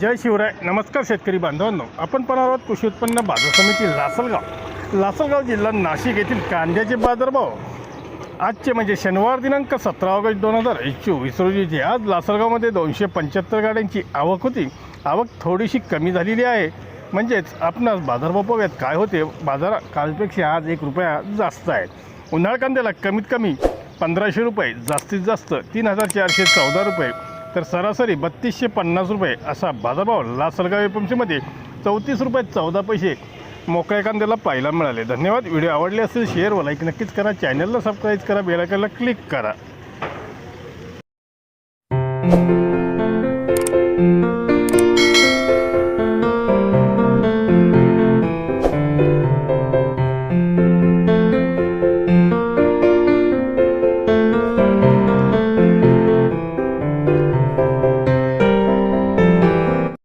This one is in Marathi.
जय शिवराय. नमस्कार शेतकरी बांधवांनो. आपण पण आहोत कृषी उत्पन्न बाजार समिती लासलगाव. लासलगाव जिल्हा नाशिक येथील कांद्याचे बाजारभाव. आजचे म्हणजे शनिवार दिनांक सतरा ऑगस्ट दोन हजार चोवीस रोजीचे आज लासलगावमध्ये दोनशे पंच्याहत्तर गाड्यांची आवक होती. आवक थोडीशी कमी झालेली आहे. म्हणजेच आपणास बाजारभाव बघूयात काय होते? बाजार कालपेक्षा आज एक रुपया जास्त आहे. उन्हाळ कांद्याला कमीत कमी पंधराशे रुपये जास्तीत जास्त तीन हजार चारशे चौदा रुपये. तर सरासरी बत्तीसशे पन्नास रुपये असा बाजारभाव लासलगाव एपमसीमध्ये चौतीस रुपये चौदा पैसे मोकळ्या कांद्याला पाहायला मिळाले. धन्यवाद. व्हिडिओ आवडले असेल शेअर व लाईक नक्कीच करा. चॅनलला सबस्क्राईब करा बेलायकनला क्लिक करा.